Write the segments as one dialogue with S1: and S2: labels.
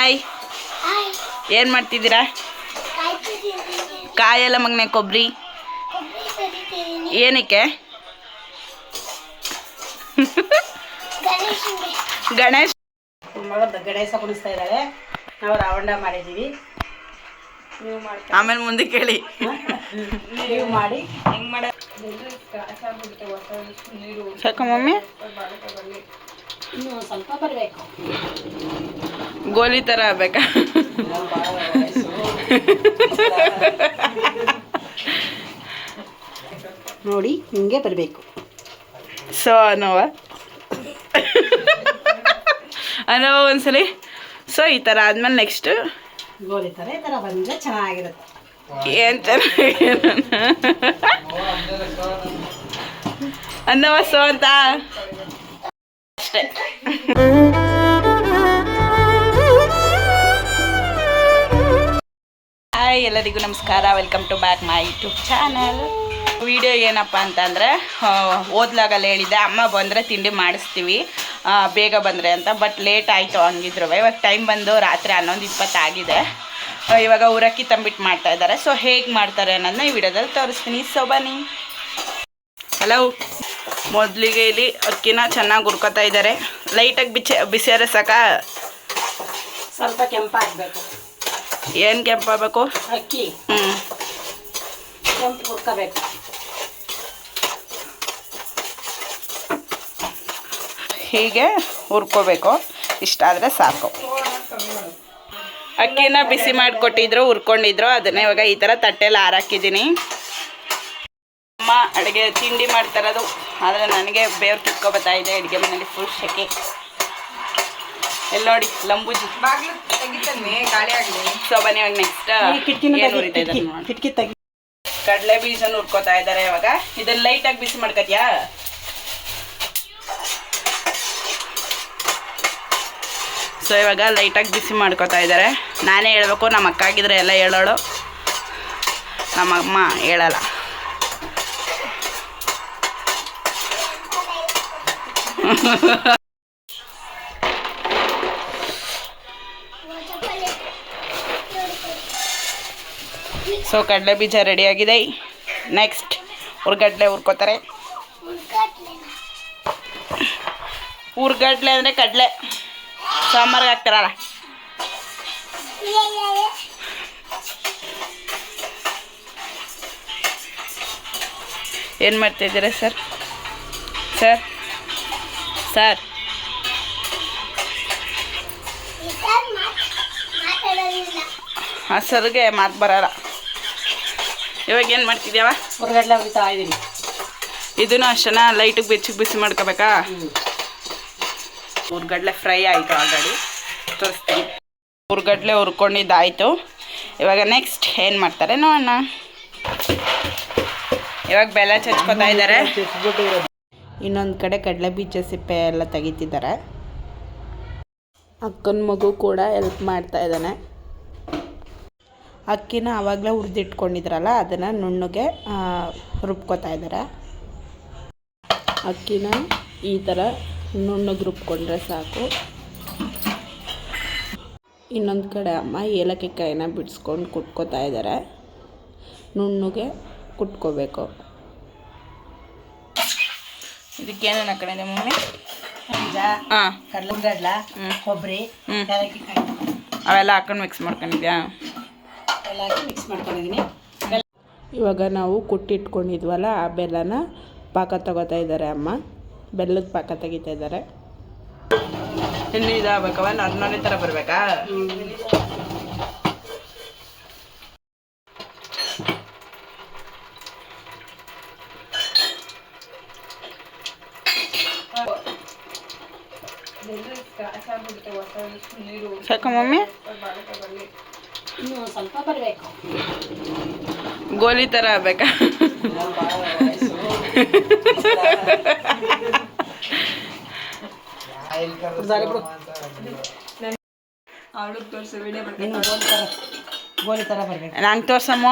S1: Hi. ಏನು ಮಾಡ್ತಿದ್ದೀರಾ? ಕಾಯಲ್ಲ ಮಗನೆ ಕೊಬ್ಬರಿ ಏನಕ್ಕೆ? ಗಣೇಶ.
S2: ಮಗಳು ಗಣೇಶ ಕುಣಿಸ್ತಾ ಇದ್ದಾಳೆ ನಾವು ರಾವಣ ಮಾಡಿದ್ದೀವಿ. ನೀವು ಮಾಡ್ತಾ
S1: ಆಮೇಲೆ ಮುಂದೆ ಕೇಳಿ.
S2: ನೀವು ಮಾಡಿ.
S1: ಸಾಕ ಮಮ್ಮಿ.
S2: ಇನ್ನು ಸ್ವಲ್ಪ ಬರಬೇಕು.
S1: ಗೋಲಿ ಥರ ಆಗ್ಬೇಕಾ?
S2: ನೋಡಿ ಹಿಂಗೆ ಬರಬೇಕು.
S1: ಸೊ ಅನೋವ. ಅನೋವ ಒಂದ್ಸಲಿ. ಸೊ ಈ ಥರ ಆದ್ಮೇಲೆ ನೆಕ್ಸ್ಟ್
S2: ಗೋಲಿ ಥರ ಈ ಥರ ಬಂದರೆ ಚೆನ್ನಾಗಿರುತ್ತೆ.
S1: ಏನ್ ಚೆನ್ನಾಗಿ ಅನ್ನವ ಸೊ ಅಂತ ಅಷ್ಟೇ. ಹಾಯ್, ಎಲ್ಲರಿಗೂ ನಮಸ್ಕಾರ. Welcome to back my YouTube channel video ಏನಪ್ಪ ಅಂತಂದರೆ ಓದ್ಲಾಗಲ್ಲ ಹೇಳಿದ್ದೆ. ಅಮ್ಮ ಬಂದರೆ ತಿಂಡಿ ಮಾಡಿಸ್ತೀವಿ. ಬೇಗ ಬಂದರೆ ಅಂತ ಬಟ್ ಲೇಟ್ ಆಯಿತು ಹಂಗಿದ್ರು. ಇವಾಗ ಟೈಮ್ ಬಂದು ರಾತ್ರಿ ಹನ್ನೊಂದು ಇಪ್ಪತ್ತಾಗಿದೆ ಇವಾಗ ಉರಕ್ಕಿ ತಂಬಿಟ್ಟು ಮಾಡ್ತಾ ಇದ್ದಾರೆ. ಸೊ ಹೇಗೆ ಮಾಡ್ತಾರೆ ಅನ್ನೋದನ್ನ ಈ ವಿಡಿಯೋದಲ್ಲಿ ತೋರಿಸ್ತೀನಿ. ಸೊ ಬನ್ನಿ. ಹಲೋ ಮೊದಲಿಗೆ ಇಲ್ಲಿ ಅಕ್ಕಿನ ಚೆನ್ನಾಗಿ ಹುರ್ಕೋತಾ ಇದ್ದಾರೆ. ಲೈಟಾಗಿ ಬಿಚ್ಚ ಬಿಸಿಯಾರೆ ಸಾಕ?
S2: ಸ್ವಲ್ಪ ಕೆಂಪಾಗಬೇಕು.
S1: ಏನು ಕೆಂಪಾಗಬೇಕು?
S2: ಅಕ್ಕಿ.
S1: ಹ್ಞೂ
S2: ಕೆಂಪು ಹುರ್ಕೋಬೇಕು.
S1: ಹೀಗೆ ಹುರ್ಕೋಬೇಕು. ಇಷ್ಟಾದರೆ ಸಾಕು. ಅಕ್ಕಿನ ಬಿಸಿ ಮಾಡಿಕೊಟ್ಟಿದ್ರು ಹುರ್ಕೊಂಡಿದ್ರು. ಅದನ್ನ ಇವಾಗ ಈ ಥರ ತಟ್ಟೆಲಿ ಹಾರಾಕಿದ್ದೀನಿ. ಅಮ್ಮ ಅಡುಗೆ ತಿಂಡಿ ಮಾಡ್ತಾರದು ಆದರೆ ನನಗೆ ಬೇವ್ರು ಕಿತ್ಕೊ ಬರ್ತಾ ಇದೆ. ಅಡುಗೆ ಮನೇಲಿ ಫುಲ್ ಶೆಕೆ ಎಲ್ಲಿ ನೋಡಿ ಲಂಬೂಜಿ. ಸೊ ಬನ್ನಿ ಇವಾಗ ನೆಕ್ಸ್ಟ್
S2: ಈ ಕಿಟಕಿನ
S1: ಏನು ಇದ್ದಾರೆ
S2: ಕಿಟಕಿ
S1: ನೋಡಿ.
S2: ಕಿಟಕಿ ತೆಗಿ
S1: ಕಡಲೆ ಬೀಜ ನುರ್ಕೋತಾ ಇದ್ದಾರೆ ಇವಾಗ. ಇದನ್ನ ಲೈಟಾಗಿ ಬಿಸಿ ಮಾಡ್ಕೊತ್ಯಾ? ಸೊ ಇವಾಗ ಲೈಟಾಗಿ ಬಿಸಿ ಮಾಡ್ಕೋತಾ ಇದ್ದಾರೆ. ನಾನೇ ಹೇಳ್ಬೇಕು ನಮ್ಮ ಅಕ್ಕ ಆಗಿದ್ರೆ ಎಲ್ಲ ಹೇಳೋಳು. ನಮ್ಮ ಅಮ್ಮ ಹೇಳಲ್ಲ. ಸೊ ಕಡಲೆ ಬೀಜ ರೆಡಿಯಾಗಿದೆ ನೆಕ್ಸ್ಟ್ ಹುರ್ಗಡ್ಲೆ ಹುರ್ಕೋತಾರೆ. ಹುರ್ಗಡ್ಲೆ ಅಂದರೆ ಕಡಲೆ. ಸಾಂಬಾರ್ಗೆ ಹಾಕ್ತಾರಲ್ಲ. ಏನು ಮಾಡ್ತಾಯಿದ್ದೀರಾ ಸರ್? ಸರ್? ಸರ್? ಆ ಸರ್ಗೆ ಮಾತು ಬರಲ್ಲ. ಇವಾಗ ಏನು ಮಾಡ್ತಿದ್ಯಾವ?
S2: ಹೊರಗಡೆ ಹುರಿತಾ ಇದ್ದೀನಿ
S1: ಇದನ್ನು ಅಷ್ಟನ್ನ ಲೈಟಿಗೆ ಬೆಚ್ಚಿಗೆ ಬಿಸಿ ಮಾಡ್ಕೋಬೇಕಾ? ಹುರ್ಗಡ್ಲೆ ಫ್ರೈ ಆಯಿತು ಆಲ್ರೆಡಿ. ತೋರಿಸ್ತೀನಿ. ಹುರ್ಗಡ್ಲೆ ಹುರ್ಕೊಂಡಿದ್ದಾಯಿತು. ಇವಾಗ ನೆಕ್ಸ್ಟ್ ಏನು ಮಾಡ್ತಾರೆ ನೋಡೋಣ. ಇವಾಗ ಬೆಲ್ಲ ಚಚ್ಕೊತಾ ಇದ್ದಾರೆ. ಇನ್ನೊಂದು ಕಡೆ ಕಡಲೆ ಬೀಜ ಸಿಪ್ಪೆ ಎಲ್ಲ ತೆಗಿತಿದ್ದಾರೆ. ಅಕ್ಕನ ಮಗು ಕೂಡ ಹೆಲ್ಪ್ ಮಾಡ್ತಾ ಇದ್ದಾನೆ. ಅಕ್ಕಿನ ಆವಾಗಲೇ ಹುರಿದಿಟ್ಕೊಂಡಿದ್ರಲ್ಲ ಅದನ್ನು ನುಣ್ಣಗೆ ರುಬ್ಕೋತಾ ಇದ್ದಾರೆ ಅಕ್ಕಿನ ಈ ಥರ ನುಣ್ಣಗೆ ರುಬ್ಕೊಂಡ್ರೆ ಸಾಕು. ಇನ್ನೊಂದು ಕಡೆ ಅಮ್ಮ ಏಲಕ್ಕಿ ಕಾಯಿನ ಬಿಡಿಸ್ಕೊಂಡು ಕುಟ್ಕೋತಾ ಇದ್ದಾರೆ ನುಣ್ಣಗೆ ಕುಟ್ಕೋಬೇಕು. ಇದಕ್ಕೇನೇನು ಕಡೆ ಮಮ್ಮಿ? ಹಾಂ.
S2: ಕಡಲೆ. ಕೊಬ್ಬರಿ
S1: ಹ್ಮ್.
S2: ಏಲಕ್ಕಿ ಕಾಯಿ
S1: ಅವೆಲ್ಲ ಹಾಕೊಂಡು ಮಿಕ್ಸ್ ಮಾಡ್ಕೊಂಡಿದ್ಯಾ?
S2: ಎಲ್ಲ ಹಾಕಿ ಮಿಕ್ಸ್ ಮಾಡ್ಕೊಂಡಿದ್ದೀನಿ
S1: ಇವಾಗ ನಾವು ಕುಟ್ಟಿಟ್ಕೊಂಡಿದ್ವಲ್ಲ ಆ ಬೆಲ್ಲನ ಪಾಕ ತಗೋತಾ ಇದ್ದಾರೆ ಅಮ್ಮ. ಬೆಲ್ಲದ ಪಾಕ ತೆಗಿತಾ ಇದ್ದಾರೆ. ಇನ್ನು ಇದಾಗಬೇಕವ ನಾರ್ಮಲಿ ಥರ ಬರಬೇಕಾ? ಸಾಕ ಮಮ್ಮಿ.
S2: ಇನ್ನು ಸ್ವಲ್ಪ ಬರಬೇಕು.
S1: ಗೋಲಿ ಥರ ಆಗ್ಬೇಕಾ?
S2: ಗೋಲಿ ಥರ ಬರಬೇಕು.
S1: ನಂಗೆ ತೋರ್ಸಮ್ಮ.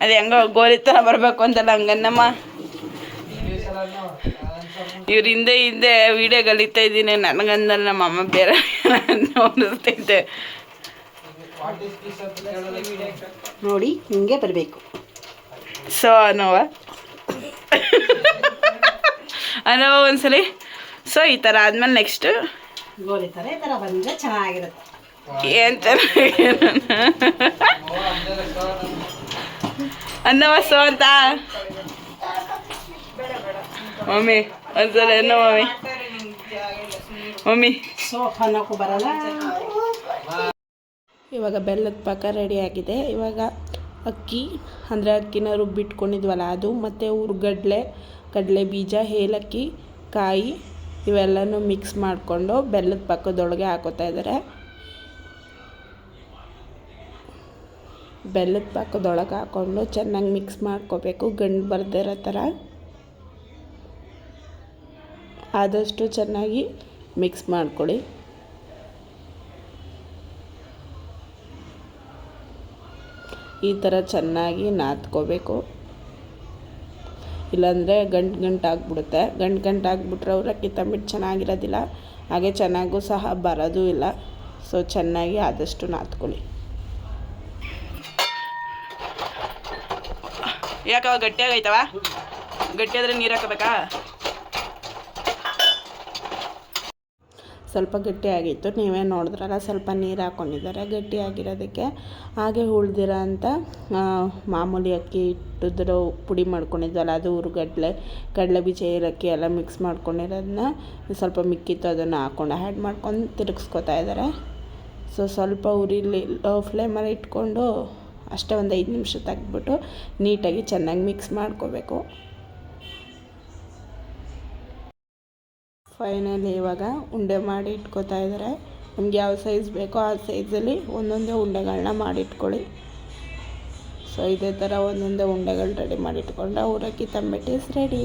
S1: ಅದು ಹೆಂಗೋ ಗೋಲಿ ಥರ ಬರಬೇಕು ಅಂತಲ್ಲ ಹಂಗನ್ನಮ್ಮ.
S3: ಇವ್ರ ಹಿಂದೆ ಹಿಂದೆ ವಿಡಿಯೋ ಕಲಿತಾ ಇದ್ದೀನಿ ನನಗಂದ್ರೆ ನಮ್ಮ ಅಮ್ಮ ಬೇರೆ ನೋಡಿಸ್ತೈತೆ
S2: ನೋಡಿ ಹಿಂಗೆ ಬರಬೇಕು.
S3: ಸೊ ಅನೋವ ಅನೋವ ಒಂದ್ಸಲಿ. ಸೊ ಈ ಥರ ಆದ್ಮೇಲೆ ನೆಕ್ಸ್ಟ್
S2: ಗೋಲಿ ಥರ ಈ ಥರ ಬಂದರೆ ಚೆನ್ನಾಗಿರುತ್ತೆ.
S3: ಏನ್ ಅನ್ನವ ಸೊ ಅಂತ. ಮಮ್ಮಿ ಒಂದ್ಸಲ ಅನ್ನೋ ಮಮ್ಮಿ. ಮಮ್ಮಿ
S2: ಸೋಪ್ ಅನ್ನೋಕ್ಕೂ ಬರಲ್ಲ.
S1: ಇವಾಗ ಬೆಲ್ಲದ ಪಾಕ ರೆಡಿಯಾಗಿದೆ ಇವಾಗ ಅಕ್ಕಿ, ಅಂದರೆ ಅಕ್ಕಿನ ರುಬ್ಬಿಟ್ಕೊಂಡಿದ್ವಲ್ಲ ಅದು, ಮತ್ತು ಹುರ್ಗಡ್ಲೆ ಕಡಲೆ ಬೀಜ, ಏಲಕ್ಕಿ, ಕಾಯಿ, ಇವೆಲ್ಲನೂ ಮಿಕ್ಸ್ ಮಾಡಿಕೊಂಡು ಬೆಲ್ಲದ ಪಾಕದೊಳಗೆ ಹಾಕೋತಾ ಇದ್ದಾರೆ. ಬೆಲ್ಲದ ಪಾಕದೊಳಗೆ ಹಾಕ್ಕೊಂಡು ಚೆನ್ನಾಗಿ ಮಿಕ್ಸ್ ಮಾಡ್ಕೋಬೇಕು. ಗಂಡು ಬರ್ದಿರೋ ಥರ. ಆದಷ್ಟು ಚೆನ್ನಾಗಿ ಮಿಕ್ಸ್ ಮಾಡ್ಕೊಳ್ಳಿ. ಈ ಥರ ಚೆನ್ನಾಗಿ ನಾದ್ಕೋಬೇಕು. ಇಲ್ಲಾಂದರೆ ಗಂಟು ಗಂಟು ಆಗಿಬಿಡುತ್ತೆ. ಗಂಟು ಗಂಟು ಆಗಿಬಿಟ್ರೆ ಅವಲಕ್ಕಿ ತಂಬಿಟ್ಟು ಚೆನ್ನಾಗಿರೋದಿಲ್ಲ. ಹಾಗೆ ಚೆನ್ನಾಗೂ ಸಹ ಬರೋದೂ ಇಲ್ಲ. ಸೊ ಚೆನ್ನಾಗಿ ಆದಷ್ಟು ನಾದ್ಕೊಳ್ಳಿ.
S3: ಯಾಕವ ಗಟ್ಟಿಯಾಗೈತವ ಗಟ್ಟಿ ಆದ್ರೆ ನೀರು ಹಾಕಬೇಕಾ?
S1: ಸ್ವಲ್ಪ ಗಟ್ಟಿಯಾಗಿತ್ತು. ನೀವೇ ನೋಡಿದ್ರಲ್ಲ, ಸ್ವಲ್ಪ ನೀರು ಹಾಕ್ಕೊಂಡಿದ್ದಾರೆ ಗಟ್ಟಿಯಾಗಿರೋದಕ್ಕೆ ಹಾಗೆ ಉಳ್ದಿರೋ ಅಂಥ ಮಾಮೂಲಿ ಅಕ್ಕಿ ಇಟ್ಟಿದ್ರು, ಪುಡಿ ಮಾಡ್ಕೊಂಡಿದ್ವಲ್ಲ ಅದು ಉರುಗಡ್ಲೆ, ಕಡಲೆ ಬೀಜ, ಏಲಕ್ಕಿ ಎಲ್ಲ ಮಿಕ್ಸ್ ಮಾಡ್ಕೊಂಡಿರೋದನ್ನ ಸ್ವಲ್ಪ ಮಿಕ್ಕಿತ್ತು, ಅದನ್ನು ಹಾಕ್ಕೊಂಡು ಆ್ಯಡ್ ಮಾಡ್ಕೊಂಡು ತಿರುಗಿಸ್ಕೊತಾ ಇದ್ದಾರೆ. ಸೊ ಸ್ವಲ್ಪ ಉರಿಲಿ ಲೋ ಫ್ಲೇಮಲ್ಲಿ ಇಟ್ಕೊಂಡು ಅಷ್ಟೇ ಒಂದು ಐದು ನಿಮಿಷ ತೆಗೆದ್ಬಿಟ್ಟು ನೀಟಾಗಿ ಚೆನ್ನಾಗಿ ಮಿಕ್ಸ್ ಮಾಡ್ಕೋಬೇಕು. ಫೈನಲಿ ಇವಾಗ ಉಂಡೆ ಮಾಡಿ ಇಟ್ಕೋತಾ ಇದ್ದಾರೆ. ನಿಮ್ಗೆ ಯಾವ ಸೈಜ್ ಬೇಕೋ ಆ ಸೈಜಲ್ಲಿ ಒಂದೊಂದೇ ಉಂಡೆಗಳನ್ನ ಮಾಡಿಟ್ಕೊಳ್ಳಿ ಸೊ ಇದೇ ಥರ ಒಂದೊಂದೇ ಉಂಡೆಗಳು ರೆಡಿ ಮಾಡಿಟ್ಕೊಂಡ್ರೆ ಅವಲಕ್ಕಿ ತಂಬಿಟ್ಟಿಸ್ ರೆಡಿ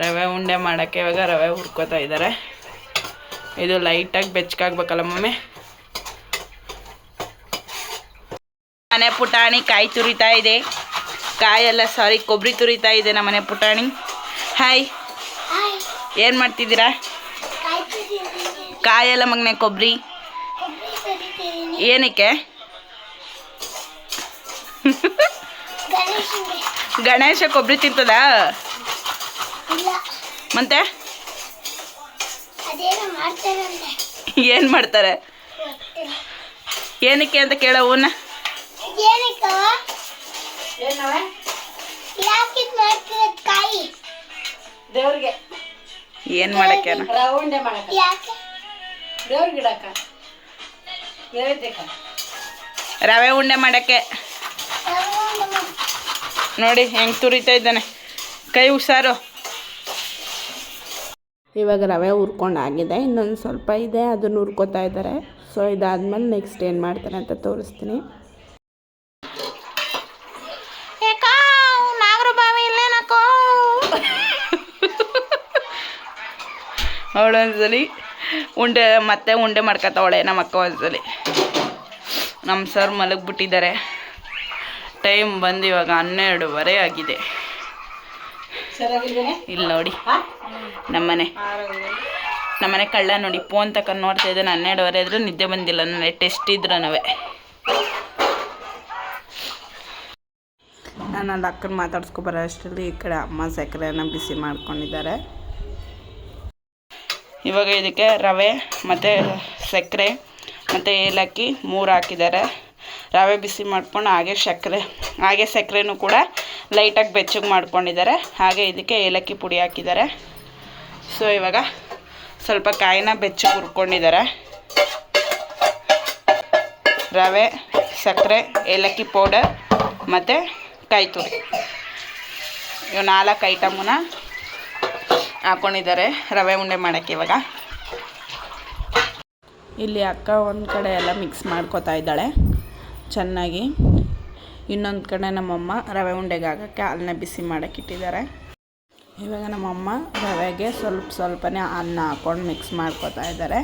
S3: ರವೆ ಉಂಡೆ ಮಾಡೋಕ್ಕೆ ಇವಾಗ ರವೆ ಹುರ್ಕೋತಾ ಇದ್ದಾರೆ. ಇದು ಲೈಟಾಗಿ ಬೆಚ್ಚಗಾಗ್ಬೇಕಲ್ಲ ಮಮ್ಮಿ? ಮನೆ ಪುಟಾಣಿ ಕಾಯಿ ತುರಿತಾ ಇದೆ. ಕಾಯೆಲ್ಲ ಸಾರಿ ಕೊಬ್ಬರಿ ತುರಿತಾ ಇದೆ ನಮ್ಮನೆ ಪುಟಾಣಿ. ಹಾಯ್ ಏನು ಮಾಡ್ತಿದ್ದೀರಾ? ಕಾಯಲ್ಲ ಮಗನೆ ಕೊಬ್ಬರಿ ಏನಕ್ಕೆ? ಗಣೇಶ ಕೊಬ್ಬರಿ ತಿಂತದ?
S4: ಇಲ್ಲ
S3: ಮತ್ತೆ? ಏನ್ ಮಾಡ್ತಾರೆ? ಏನಕ್ಕೆ ಅಂತ ಕೇಳವನ್ನ
S2: ದೇವ್ರಿಗೆ.
S3: ಏನು ಮಾಡಕ್ಕೆ
S2: ರೌಂಡೆ
S3: ರವೆ ಉಂಡೆ ಮಾಡಕ್ಕೆ. ನೋಡಿ ಹೆಂಗೆ ತುರಿತಾ ಇದ್ದಾನೆ. ಕೈ ಹುಷಾರು
S1: ಇವಾಗ ರವೆ ಹುರ್ಕೊಂಡು ಆಗಿದೆ ಇನ್ನೊಂದು ಸ್ವಲ್ಪ ಇದೆ ಅದನ್ನು ಹುರ್ಕೋತಾ ಇದ್ದಾರೆ. ಸೊ ಇದಾದ್ಮೇಲೆ ನೆಕ್ಸ್ಟ್ ಏನು ಮಾಡ್ತಾರೆ ಅಂತ ತೋರಿಸ್ತೀನಿ.
S3: ಅವಳು ಒಂದ್ಸಲಿ ಉಂಡೆ ಮತ್ತೆ ಉಂಡೆ ಮಾಡ್ಕೊತಾವಳೆ ನಮ್ಮ ಅಕ್ಕ ಒಂದ್ಸಲಿ. ನಮ್ಮ ಸರ್ ಮಲಗಿಬಿಟ್ಟಿದ್ದಾರೆ. ಟೈಮ್ ಬಂದು ಇವಾಗ ಹನ್ನೆರಡುವರೆ ಆಗಿದೆ. ಇಲ್ಲಿ ನೋಡಿ. ನಮ್ಮನೆ ನಮ್ಮನೆ ಕಳ್ಳ ನೋಡಿ ಫೋನ್ ತಕೊಂಡು ನೋಡ್ತಾ ಇದ್ದಾನೆ. ಹನ್ನೆರಡುವರೆ ಆದರೂ ನಿದ್ದೆ ಬಂದಿಲ್ಲ. ನನಗೆ ಟೆಸ್ಟ್ ಇದ್ರ ನಾವೇ ನಾನು ಅಲ್ಲಿ ಅಕ್ಕನ ಮಾತಾಡ್ಸ್ಕೊಬರೋ ಅಷ್ಟರಲ್ಲಿ ಈ ಕಡೆ ಅಮ್ಮ ಸಕ್ಕರೆನ ಬಿಸಿ ಮಾಡ್ಕೊಂಡಿದ್ದಾರೆ. ಇವಾಗ ಇದಕ್ಕೆ ರವೆ ಮತ್ತು ಸಕ್ಕರೆ ಮತ್ತು ಏಲಕ್ಕಿ ಮೂರು ಹಾಕಿದ್ದಾರೆ. ರವೆ ಬಿಸಿ ಮಾಡ್ಕೊಂಡು ಹಾಗೆ ಸಕ್ಕರೆ, ಹಾಗೆ ಸಕ್ಕರೆನೂ ಕೂಡ ಲೈಟಾಗಿ ಬೆಚ್ಚಗೆ ಮಾಡ್ಕೊಂಡಿದ್ದಾರೆ. ಹಾಗೆ ಇದಕ್ಕೆ ಏಲಕ್ಕಿ ಪುಡಿ ಹಾಕಿದ್ದಾರೆ. ಸೊ ಇವಾಗ ಸ್ವಲ್ಪ ಕಾಯಿನ ಬೆಚ್ಚಗೆ ಹುರ್ಕೊಂಡಿದ್ದಾರೆ. ರವೆ, ಸಕ್ಕರೆ, ಏಲಕ್ಕಿ ಪೌಡರ್ ಮತ್ತು ಕಾಯಿ ತುರಿ ಇವು ನಾಲ್ಕು ಐಟಮನ್ನ ಹಾಕ್ಕೊಂಡಿದ್ದಾರೆ ರವೆ ಉಂಡೆ ಮಾಡೋಕ್ಕೆ ಇವಾಗ.
S1: ಇಲ್ಲಿ ಅಕ್ಕ ಒಂದು ಕಡೆ ಎಲ್ಲ ಮಿಕ್ಸ್ ಮಾಡ್ಕೋತಾ ಇದ್ದಾಳೆ. ಚೆನ್ನಾಗಿ. ಇನ್ನೊಂದು ಕಡೆ ನಮ್ಮಮ್ಮ ರವೆ ಉಂಡೆಗೆ ಹಾಕೋಕ್ಕೆ ಹಾಲನ್ನ ಬಿಸಿ ಮಾಡೋಕ್ಕೆ ಇಟ್ಟಿದ್ದಾರೆ. ಇವಾಗ ನಮ್ಮಮ್ಮ ರವೆಗೆ ಸ್ವಲ್ಪ ಸ್ವಲ್ಪನೇ ಹಾಲನ್ನ ಹಾಕ್ಕೊಂಡು ಮಿಕ್ಸ್ ಮಾಡ್ಕೋತಾ ಇದ್ದಾರೆ.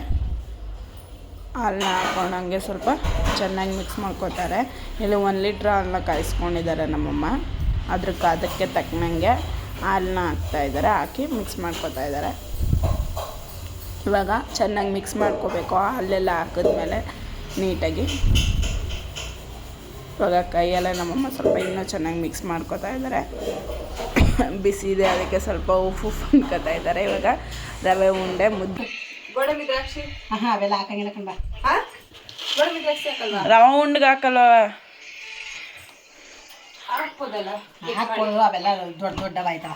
S1: ಹಾಲನ್ನ ಹಾಕ್ಕೊಂಡು ಹಂಗೆ ಸ್ವಲ್ಪ ಚೆನ್ನಾಗಿ ಮಿಕ್ಸ್ ಮಾಡ್ಕೋತಾರೆ. ಇಲ್ಲಿ ಒಂದು ಲೀಟ್ರ್ ಹಾಲನ್ನ ಕಾಯಿಸ್ಕೊಂಡಿದ್ದಾರೆ ನಮ್ಮಮ್ಮ. ಅದ್ರ ಅದಕ್ಕೆ ತಕ್ಕನಂಗೆ ಹಾಲನ್ನ ಹಾಕ್ತಾ ಇದ್ದಾರೆ ಹಾಕಿ ಮಿಕ್ಸ್ ಮಾಡ್ಕೋತಾ ಇದ್ದಾರೆ. ಇವಾಗ ಚೆನ್ನಾಗಿ ಮಿಕ್ಸ್ ಮಾಡ್ಕೋಬೇಕು. ಹಾಲೆಲ್ಲ ಹಾಕಿದ್ಮೇಲೆ ನೀಟಾಗಿ. ಇವಾಗ ಕೈಯೆಲ್ಲ ನಮ್ಮಮ್ಮ ಸ್ವಲ್ಪ ಇನ್ನೂ ಚೆನ್ನಾಗಿ ಮಿಕ್ಸ್ ಮಾಡ್ಕೋತಾ ಇದ್ದಾರೆ. ಬಿಸಿ ಇದೆ ಅದಕ್ಕೆ ಸ್ವಲ್ಪ ಉಪ್ಪು ಉಪ್ಪು ಅನ್ಕೋತಾ ಇದ್ದಾರೆ. ಇವಾಗ ರವೆ ಉಂಡೆ ಮುದ್ದೆ.
S5: ಗೋಡಂಬಿ ದ್ರಾಕ್ಷಿ?
S2: ಹಾಂ ಅವೆಲ್ಲ ಹಾಕಂಗಿಲ್ಲ ಕಣ್ಬ
S5: ರವೆ ಉಂಡ್ಗೆ ಹಾಕಲ್ವ?
S2: ಹಾಕ್ಬೋದು. ಅವೆಲ್ಲ ದೊಡ್ಡ ದೊಡ್ಡವಾಯ್ತವ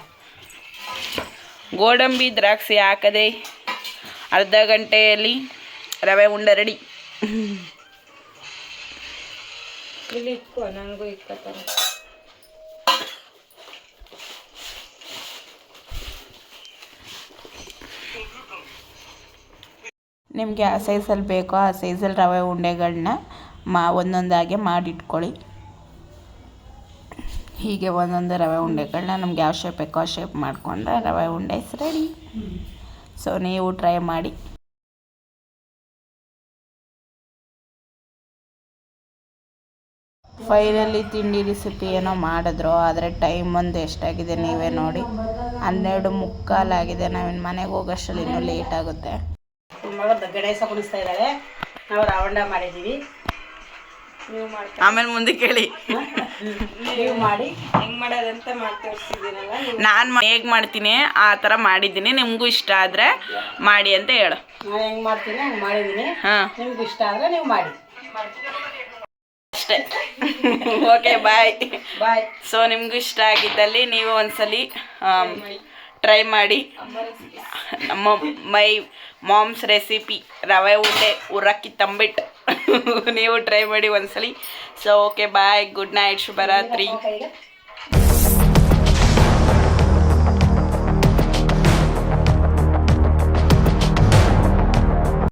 S5: ಗೋಡಂಬಿ ದ್ರಾಕ್ಷಿ ಹಾಕದೆ ಅರ್ಧ ಗಂಟೆಯಲ್ಲಿ ರವೆ ಉಂಡ ರೆಡಿ
S2: ಇಲ್ಲಿ ಇಟ್ಕೋ ನನಗೂ ಇಟ್ಕೋತಾರೆ.
S1: ನಿಮಗೆ ಆ ಸೈಜಲ್ಲಿ ಬೇಕೋ ಆ ಸೈಜಲ್ಲಿ ರವೆ ಉಂಡೆಗಳನ್ನ ಮಾ ಒಂದೊಂದಾಗೆ ಮಾಡಿಟ್ಕೊಳ್ಳಿ. ಹೀಗೆ ಒಂದೊಂದು ರವೆ ಉಂಡೆಗಳನ್ನ ನಮ್ಗೆ ಯಾವ ಶೇಪ್ ಬೇಕೋ ಆ ಶೇಪ್ ಮಾಡಿಕೊಂಡ್ರೆ ರವೆ ಉಂಡೆ ರೆಡಿ ಸೊ ನೀವು ಟ್ರೈ ಮಾಡಿ. ಫೈನಲಿ ತಿಂಡಿ ರೆಸಿಪಿ ಏನೋ ಮಾಡಿದ್ರು, ಆದರೆ ಟೈಮ್ ಒಂದು ಎಷ್ಟಾಗಿದೆ ನೀವೇ ನೋಡಿ. ಹನ್ನೆರಡು ಮುಕ್ಕಾಲಾಗಿದೆ ನಾವಿನ್ನು ಮನೆಗೆ ಹೋಗೋಷ್ಟರಲ್ಲಿ ಇನ್ನೂ ಲೇಟ್ ಆಗುತ್ತೆ.
S2: ಗಣೇಶ ಕುಣಿಸ್ತಾ ಇದ್ದಾಳೆ ನಾವು ರಾವಂಡ ಮಾಡಿದ್ದೀವಿ.
S5: ಆಮೇಲೆ ಮುಂದೆ ಕೇಳಿ.
S2: ನೀವು ಮಾಡಿ.
S5: ನಾನು ಹೇಗೆ ಮಾಡ್ತೀನಿ ಆ ಥರ ಮಾಡಿದ್ದೀನಿ. ನಿಮಗೂ ಇಷ್ಟ ಆದರೆ ಮಾಡಿ ಅಂತ ಹೇಳು.
S2: ನಾನು ಹೆಂಗೆ ಮಾಡ್ತೀನಿ ಹಂಗೆ ಮಾಡಿದ್ದೀನಿ.
S5: ಹಾಂ.
S2: ನಿಮ್ಗೆ ಇಷ್ಟ ಆದರೆ ನೀವು ಮಾಡಿ.
S5: ಅಷ್ಟೇ. ಓಕೆ ಬಾಯ್
S2: ಬಾಯ್
S5: ಸೊ ನಿಮಗೂ ಇಷ್ಟ ಆಗಿದ್ದಲ್ಲಿ ನೀವು ಒಂದ್ಸಲಿ ಟ್ರೈ ಮಾಡಿ. ನಮ್ಮ ಮೈ ಮಾಮ್ಸ್ ರೆಸಿಪಿ ರವೆ ಉಂಡೆ ಉರಕ್ಕಿ ತಂಬಿಟ್ಟು ನೀವು ಟ್ರೈ ಮಾಡಿ ಒಂದ್ಸಲಿ. So okay bye good night ಶುಭರಾತ್ರಿ.